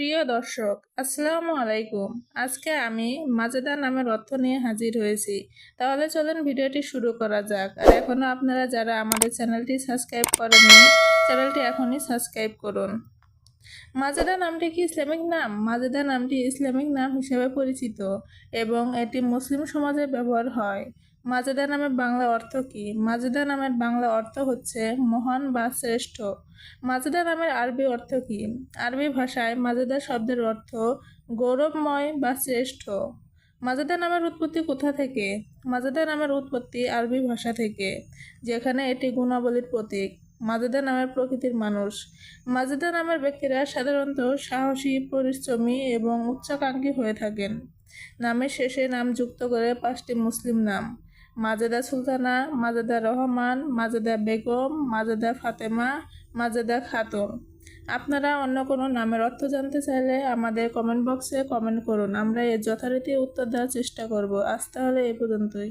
প্রিয় দর্শক, আসসালামু আলাইকুম। আজকে আমি মাজেদা নামের অর্থ নিয়ে হাজির হয়েছি। তাহলে চলেন ভিডিওটি শুরু করা যাক। আর এখনও আপনারা যারা আমাদের চ্যানেলটি সাবস্ক্রাইব করেননি, চ্যানেলটি এখনই সাবস্ক্রাইব করুন। মাজেদা নামটি কি ইসলামিক নাম? মাজেদা নামটি ইসলামিক নাম হিসেবে পরিচিত এবং এটি মুসলিম সমাজে ব্যবহার হয়। মাজেদা নামের বাংলা অর্থ কি? মাজেদা নামের বাংলা অর্থ হচ্ছে মহান বা শ্রেষ্ঠ। মাজেদা নামের আরবি অর্থ কি? আরবি ভাষায় মাজেদা শব্দের অর্থ গৌরবময় বা শ্রেষ্ঠ। মাজেদা নামের উৎপত্তি কোথা থেকে? মাজেদা নামের উৎপত্তি আরবি ভাষা থেকে, যেখানে এটি গুণাবলীর প্রতীক। মাজেদা নামের প্রকৃতির মানুষ। মাজেদা নামের ব্যক্তিরা সাধারণত সাহসী, পরিশ্রমী এবং উচ্চাকাঙ্ক্ষী হয়ে থাকেন। নামের শেষে নাম যুক্ত করে পাঁচটি মুসলিম নাম। মাজেদা সুলতানা, মাজেদা রহমান, মাজেদা বেগম, মাজেদা ফাতেমা, মাজেদা খাতুন। আপনারা অন্য কোনো নামের অর্থ জানতে চাইলে আমাদের কমেন্ট বক্সে কমেন্ট করুন। আমরা এর যথারীতি উত্তর দেওয়ার চেষ্টা করব। আজ তাহলে এ পর্যন্তই।